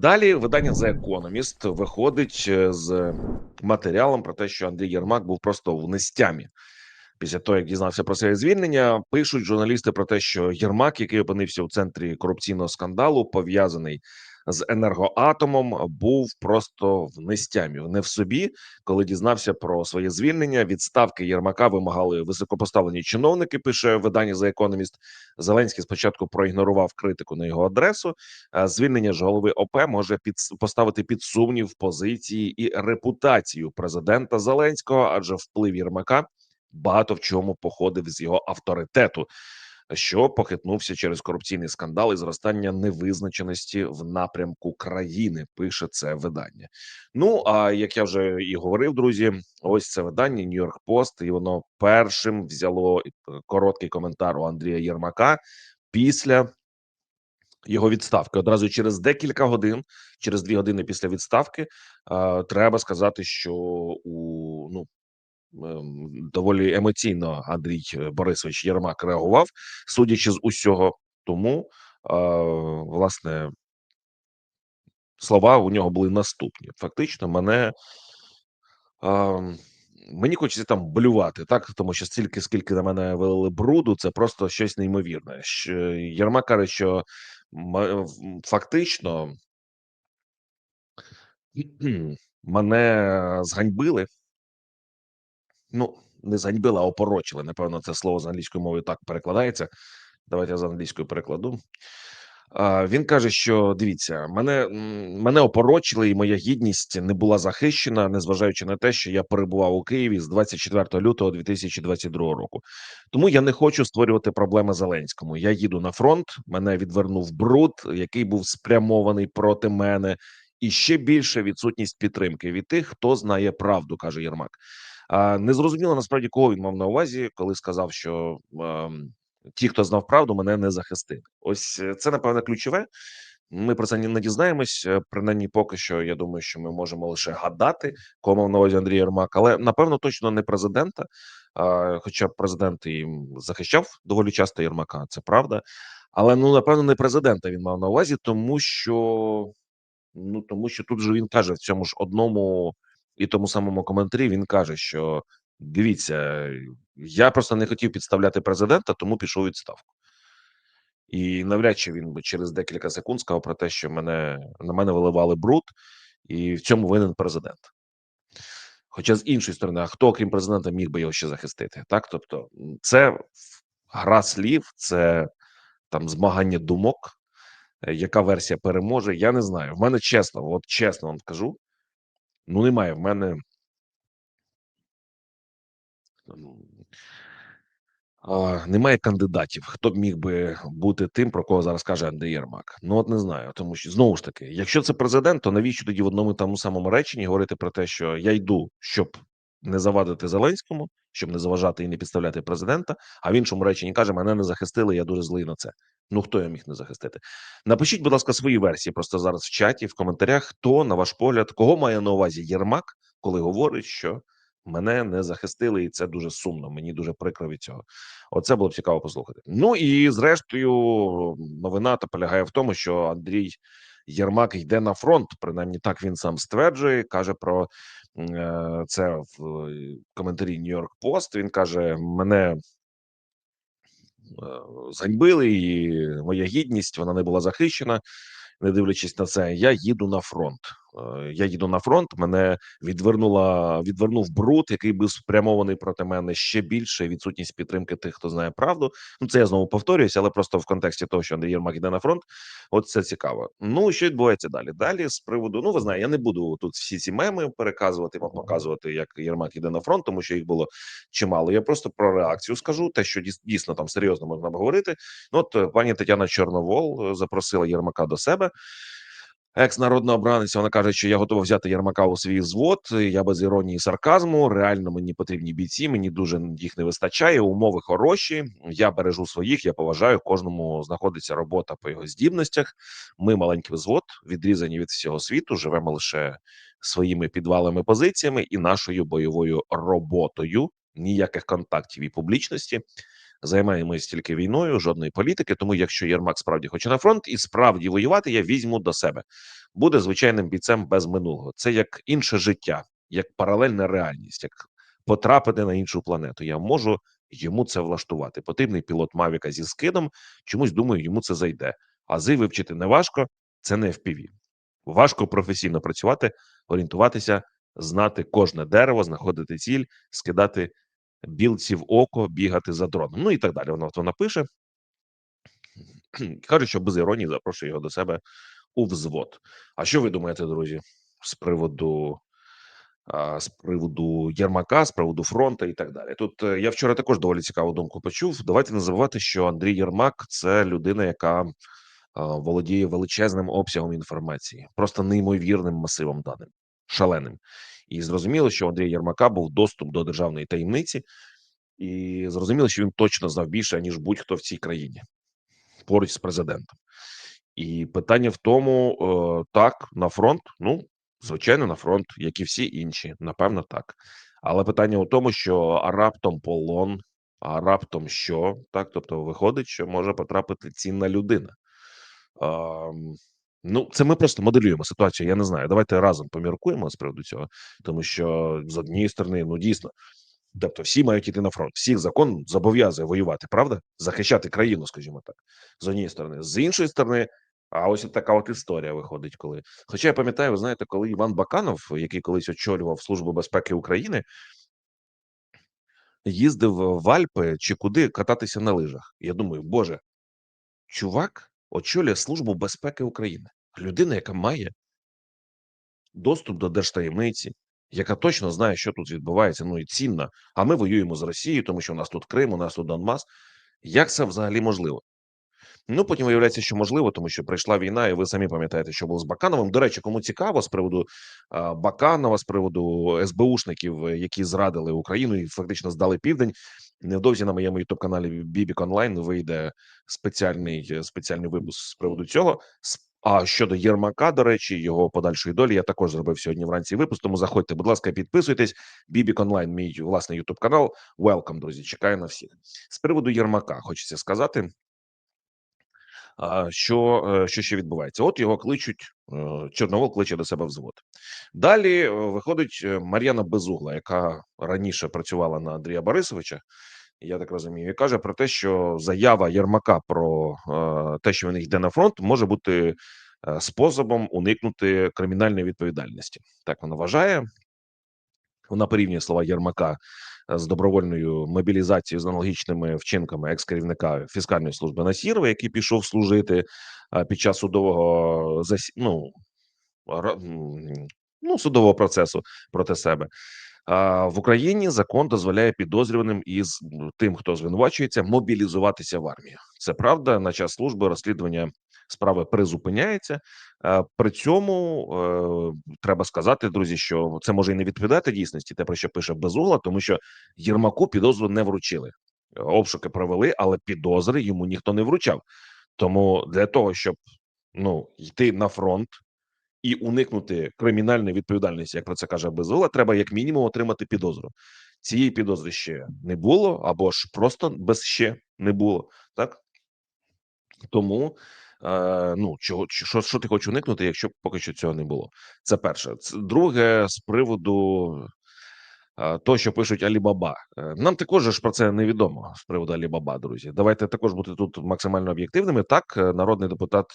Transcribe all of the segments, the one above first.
Далі видання The Economist виходить е, з матеріалом про те, що Андрій Єрмак був просто в нестямі. Після того, як дізнався про своє звільнення, пишуть журналісти про те, що Єрмак, який опинився у центрі корупційного скандалу, пов'язаний з енергоатомом, був просто в нестямі, не в собі, коли дізнався про своє звільнення. Відставки Єрмака вимагали високопоставлені чиновники. Пише видання The Economist. Зеленський спочатку проігнорував критику на його адресу. Звільнення ж голови ОП може під поставити під сумнів позиції і репутацію президента Зеленського, адже вплив Єрмака багато в чому походив з його авторитету, що похитнувся через корупційний скандал і зростання невизначеності в напрямку країни. Пише це видання. Ну а як я вже і говорив, друзі, ось це видання Нью-Йорк Пост, і воно першим взяло е, короткий коментар у Андрія Єрмака після. Його відставки одразу через декілька годин, через дві години після відставки, е, треба сказати, що у ну доволі емоційно Андрій е, Борисович Єрмак реагував, судячи з усього. Тому е, власне слова у нього були наступні. Фактично, мене ем, мені хочеться там блювати, так тому що стільки, скільки на мене вилили бруду, це просто щось неймовірне. Що Єрмак каже, що фактично мене зганьбили. Ну, не зганьбили, а опорочили. Напевно, це слово з англійської мови так перекладається. Давайте я з англійською перекладу. Він каже, що дивіться, мене мене опорочили, і моя гідність не була захищена, незважаючи на те, що я перебував у Києві з 24 лютого 2022 року. Тому я не хочу створювати проблеми Зеленському. Я їду на фронт. Мене відвернув бруд, який був спрямований проти мене, і ще більше відсутність підтримки від тих, хто знає правду, каже Єрмак. Не зрозуміло насправді, кого він мав на увазі, коли сказав, що ем, ті, хто знав правду, мене не захистили. Ось е, це напевне ключове. Ми про це не дізнаємось. е, Принаймні, поки що я думаю, що ми можемо лише гадати, мав на увазі Андрій Єрмак, але напевно точно не президента. Хоча президент і захищав доволі часто Єрмака, це правда. Але ну напевно не президента він мав на увазі, тому що ну тому що тут же він каже в цьому ж одному і тому самому коментарі. Він каже, що дивіться, я просто не хотів підставляти президента, тому пішов відставку. І навряд чи він би через декілька секунд сказав про те, що мене на мене виливали бруд, і в цьому винен президент. Хоча з іншої сторони, а хто, окрім президента, міг би його ще захистити? Так, тобто, це гра слів, це там змагання думок. Е, Яка версія переможе? Я не знаю. В мене чесно, от чесно вам кажу, ну немає в мене. А, немає кандидатів, хто б міг би бути тим, про кого зараз каже Андрій Єрмак. Ну от не знаю, тому що знову ж таки, якщо це президент, то навіщо тоді в одному тому самому реченні говорити про те, що я йду, щоб не завадити Зеленському, щоб не заважати і не підставляти президента. А в іншому реченні каже: мене не захистили. Я дуже злий на це. Ну хто я міг не захистити? Напишіть, будь ласка, свої версії просто зараз в чаті, в коментарях. Хто на ваш погляд, кого має на увазі Єрмак, коли говорить, що мене не захистили, і це дуже сумно. Мені дуже прикро від цього. Оце було б цікаво послухати. Ну і зрештою, новина та полягає в тому, що Андрій Єрмак йде на фронт. Принаймні, так він сам стверджує. каже про е, це в е, коментарі Нью-Йорк Пост. Він каже: мене. Е, Зганьбили, і моя гідність вона не була захищена. Не дивлячись на це, я їду на фронт. Е, Я їду на фронт. Мене відвернула відвернув бруд, який був спрямований проти мене ще більше. Відсутність підтримки тих, хто знає правду. Ну це я знову повторююся, але просто в контексті того, що Андрій Єрмак йде на фронт. От це цікаво. Ну що відбувається далі? Далі з приводу, ну ви знаєте, я не буду тут всі ці меми переказувати, вам показувати, як Єрмак іде на фронт, тому що їх було чимало. Я просто про реакцію скажу. Те, що дійс- дійсно там серйозно можна обговорити. Ну, от пані Тетяна Чорновол е, запросила Єрмака до себе. Екс-народна обраниця, вона каже, що я готова взяти Єрмака у свій взвод. Я без іронії і сарказму. Реально мені потрібні бійці. Мені дуже їх не вистачає. Умови хороші. Я бережу своїх. Я поважаю. Кожному знаходиться робота по його здібностях. Ми маленький взвод, відрізані від всього світу. Живемо лише своїми підвалами, позиціями і нашою бойовою роботою. Ніяких контактів і публічності. Займаємось тільки війною, жодної політики. Тому, якщо Єрмак справді хоче на фронт і справді воювати, я візьму до себе. буде звичайним бійцем без минулого. Це як інше життя, як паралельна реальність, як потрапити на іншу планету. Я можу йому це влаштувати. Потрібний пілот Мавіка зі скидом. Чомусь думаю, йому це зайде. Ази вивчити не важко, це не FPV. Важко професійно працювати, орієнтуватися, знати кожне дерево, знаходити ціль, скидати білці в око, бігати за дроном. Ну і так далі. Вона то напише. Каже, що без іронії запрошує його до себе у взвод. А що ви думаєте, друзі, з приводу з приводу Єрмака, з приводу фронту і так далі? Тут е, я вчора також доволі цікаву думку почув. Давайте не забувати, що Андрій Єрмак це людина, яка володіє величезним обсягом інформації, просто неймовірним масивом даних, шаленим. І зрозуміло, що у Андрія Єрмака був доступ до державної таємниці, і зрозуміло, що він точно знав більше ніж будь-хто в цій країні поруч з президентом. І питання в тому, е, так, на фронт, ну, звичайно, на фронт, як і всі інші, напевно, так. Але питання у тому, що а раптом полон, а раптом що, так, тобто виходить, що може потрапити цінна людина. Ну, це ми просто моделюємо ситуацію. Я не знаю. Давайте разом поміркуємо з приводу цього, тому що з однієї сторони, ну дійсно, тобто всі мають іти на фронт. Всіх закон зобов'язує воювати, правда? Захищати країну, скажімо так, з однієї сторони. З іншої сторони, а ось така от історія виходить, коли. Хоча я пам'ятаю, ви знаєте, коли Іван Баканов, який колись очолював Службу безпеки України, їздив в Альпи чи куди кататися на лижах. Я думаю, боже, чувак очолює Службу безпеки України. Людина, яка має доступ до держтаємниці, яка точно знає, що тут відбувається, ну і цінна. А ми воюємо з Росією, тому що у нас тут Крим, у нас тут Донбас. Як це взагалі можливо? Ну потім виявляється, що можливо, тому що прийшла війна, і ви самі пам'ятаєте, що було з Бакановим. До речі, кому цікаво з приводу Баканова, з приводу СБУшників, які зрадили Україну і фактично здали південь. Невдовзі на моєму ютуб каналі Бібік Онлайн вийде спеціальний е, спеціальний випуск з приводу цього. А щодо Єрмака, до речі, його подальшої долі, я також зробив сьогодні вранці випуск. Тому заходьте, будь ласка, підписуйтесь. Бібік Онлайн, мій власний ютуб канал. Welcome, друзі. Чекаю на всіх. З приводу Єрмака хочеться сказати. Що, е, що ще відбувається? От його кличуть, е, Чорновол кличе до себе взвод. Далі е, виходить Мар'яна Безугла, яка раніше працювала на Андрія Борисовича, я так розумію, і каже про те, що заява Єрмака про те, що він йде на фронт, може бути способом уникнути кримінальної відповідальності. Так вона вважає. Вона порівнює слова Єрмака з добровольною мобілізацією з аналогічними вчинками екс-керівника фіскальної служби Насірова, який пішов служити під час судового ну, ну, судового процесу проти себе. В Україні закон дозволяє підозрюваним із тим, хто звинувачується, мобілізуватися в армію. Це правда. На час служби розслідування справи призупиняється. При цьому е, треба сказати, друзі, що це може і не відповідати дійсності, те про що пише Безугла, тому що Єрмаку підозру не вручили. Обшуки провели, але підозри йому ніхто не вручав. Тому для того, щоб ну йти на фронт і уникнути кримінальної відповідальності, як про це каже Безугла, треба як мінімум отримати підозру. Цієї підозри ще не було, або ж просто без ще не було. Так тому е, ну чого що, що ти хочеш уникнути, якщо поки що цього не було? Це перше. Друге з приводу е, того, що пишуть Алібаба. Е, Нам також ж про це невідомо з приводу Алібаба, друзі. Давайте також бути тут максимально об'єктивними. Так, е, народний депутат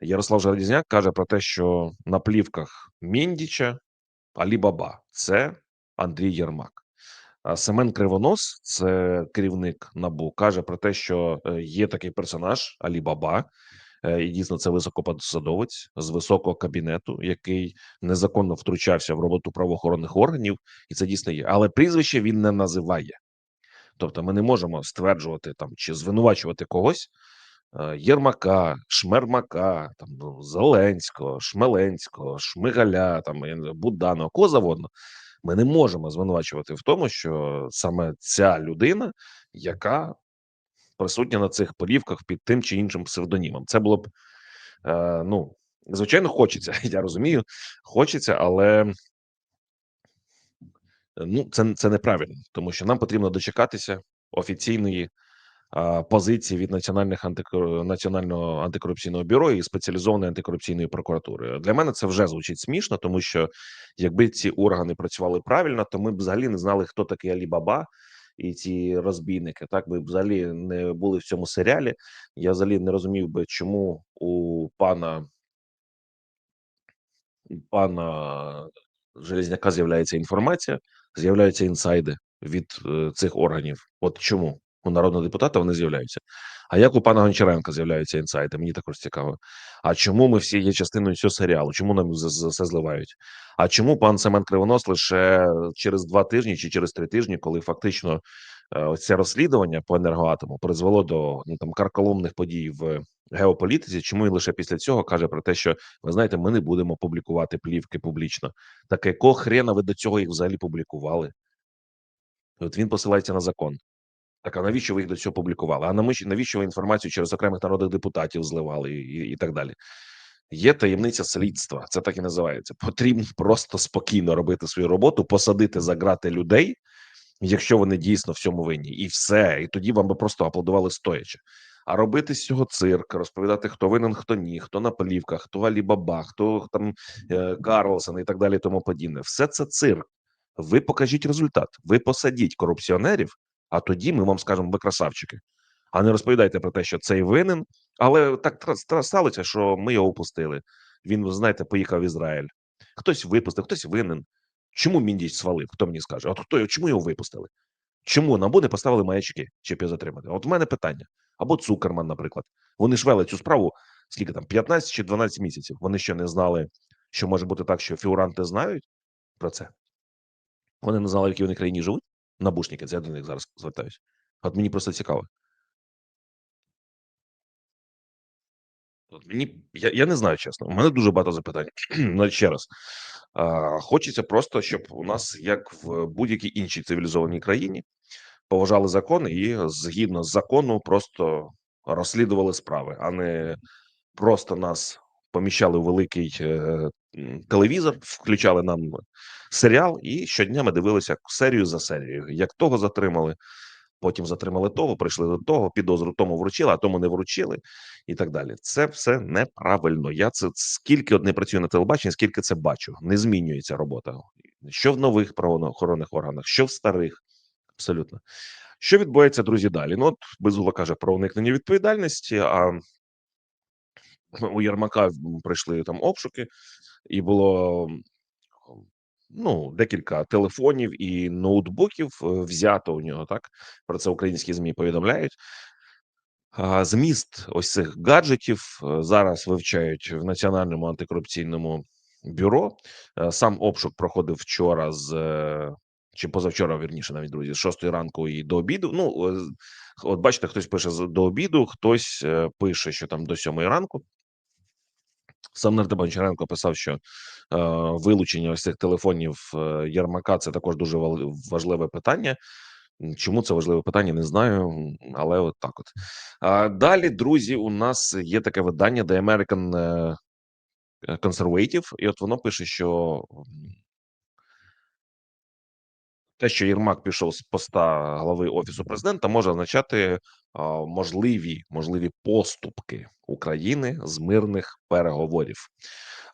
Ярослав Железняк каже про те, що на плівках Міндіча Алібаба це Андрій Єрмак. А Семен Кривонос, це керівник набу, каже про те, що е, є такий персонаж Алі Баба, е, і дійсно це високопосадовець з високого кабінету, який незаконно втручався в роботу правоохоронних органів, і це дійсно є. Але прізвище він не називає. Тобто, ми не можемо стверджувати там чи звинувачувати когось. Е, Єрмака, Шмермака, там ну, Зеленського, Шмеленського, Шмигаля, там Буданова, кого завгодно. Ми не можемо звинувачувати в тому, що саме ця людина, яка присутня на цих полівках під тим чи іншим псевдонімом. Це було б е, ну звичайно, хочеться. Я розумію, хочеться, але ну це, це неправильно, тому що нам потрібно дочекатися офіційної позиції від національних антикор... національного антикорупційного бюро і спеціалізованої антикорупційної прокуратури. Для мене це вже звучить смішно, тому що якби ці органи працювали правильно, то ми б взагалі не знали, хто такий Алі-Баба і ці розбійники. Так ми б взагалі не були в цьому серіалі. Я взагалі не розумів би, чому у пана пана Железняка з'являється інформація, з'являються інсайди від е, цих органів. От чому у народного депутата вони з'являються? А як у пана Гончаренка з'являються інсайди? Мені також цікаво. А чому ми всі є частиною цього серіалу? Чому нам все зливають? А чому пан Семен Кривонос лише через два тижні чи через три тижні, коли фактично е, це розслідування по енергоатому призвело до ну там карколомних подій в геополітиці? Чому він лише після цього каже про те, що ви знаєте, ми не будемо публікувати плівки публічно? Так якого хрена ви до цього їх взагалі публікували? От він посилається на закон. Так, а навіщо ви їх до цього публікували? А навіщо ви інформацію через окремих народних депутатів зливали і, і, і так далі? Є таємниця слідства, це так і називається. Потрібно просто спокійно робити свою роботу, посадити за грати людей, якщо вони дійсно в цьому винні, і все. І тоді вам би просто аплодували стоячи. А робити з цього цирк, розповідати, хто винен, хто ні, хто на плівках, хто Алібаба, хто там е, Карлсон і так далі, тому подібне. Все це цирк. Ви покажіть результат. Ви посадіть корупціонерів, а тоді ми вам скажемо, ви красавчики. А не розповідайте про те, що цей винен, але так сталося, що ми його упустили. Він, знаєте, поїхав в Ізраїль. Хтось випустив, хтось винен. Чому Міндіч свалив? Хто мені скаже? От хто чому його випустили? Чому НАБУ не поставили маячки, щоб його затримати? От в мене питання. Або Цукерман, наприклад. Вони ж вели цю справу скільки там 15 чи 12 місяців. Вони ще не знали, що може бути так, що фігуранти знають про це. Вони не знали, в якій вони країні живуть. Набушники, це я до них зараз звертаюсь. От мені просто цікаво. От мені я, я не знаю, чесно. У мене дуже багато запитань. Ну, ще раз. А, хочеться просто, щоб у нас, як в будь-якій іншій цивілізованій країні, поважали закони і згідно з закону просто розслідували справи, а не просто нас поміщали великий е, телевізор, включали нам серіал, і щодня ми дивилися серію за серією. Як того затримали, потім затримали того, прийшли до того, підозру тому вручили, а тому не вручили, і так далі. Це все неправильно. Я це скільки от не працюю на телебаченні, скільки це бачу. Не змінюється робота. Що в нових правоохоронних органах, що в старих, абсолютно. Що відбувається, друзі, далі? Ну, от Безугла каже про уникнення відповідальності. А у Єрмака м, прийшли там обшуки, і було ну декілька телефонів і ноутбуків е, взято у нього. Так про це українські змі повідомляють. Зміст ось цих гаджетів е, зараз вивчають в Національному антикорупційному бюро. Е, Сам обшук проходив вчора з чи позавчора, вірніше, навіть друзі, з 6 ранку і до обіду. Ну от бачите, хтось пише до обіду, хтось пише, що там до 7 ранку. Сам Нерда Бончаренко писав, що е, вилучення ось цих телефонів е, Єрмака це також дуже важливе питання. Чому це важливе питання, не знаю, але от так от. А, далі, друзі, у нас є таке видання The American е, Conservative, і от воно пише, що те, що Єрмак пішов з поста голови офісу президента, може означати можливі можливі поступки України з мирних переговорів.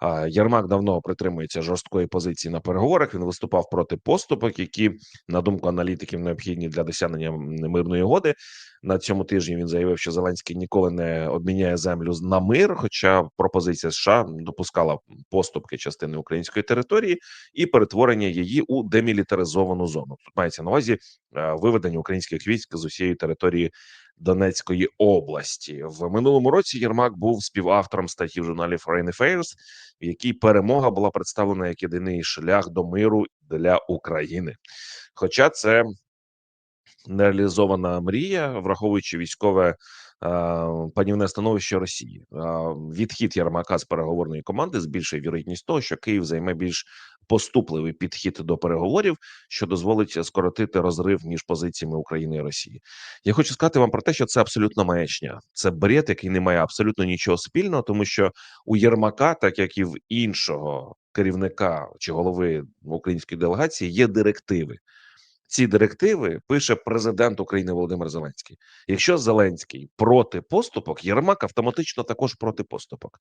А, Єрмак давно притримується жорсткої позиції на переговорах. Він виступав проти поступок, які на думку аналітиків необхідні для досягнення мирної угоди. На цьому тижні він заявив, що Зеленський ніколи не обміняє землю на мир. Хоча пропозиція США допускала поступки частини української території і перетворення її у демілітаризовану зону. Тут мається на увазі виведення українських військ з усієї території Донецької області. В минулому році Єрмак був співавтором статті в журналі Foreign Affairs, в якій перемога була представлена як єдиний шлях до миру для України. Хоча це нереалізована мрія, враховуючи військове панівне становище Росії. Відхід Єрмака з переговорної команди збільшує вірогідність того, що Київ займе більш поступливий підхід до переговорів, що дозволить скоротити розрив між позиціями України і Росії. Я хочу сказати вам про те, що це абсолютно маячня. Це бред, який не має абсолютно нічого спільного, тому що у Єрмака, так як і в іншого керівника чи голови української делегації, є директиви. ці директиви пише президент України Володимир Зеленський. Якщо Зеленський проти поступок, Єрмак автоматично також проти поступок.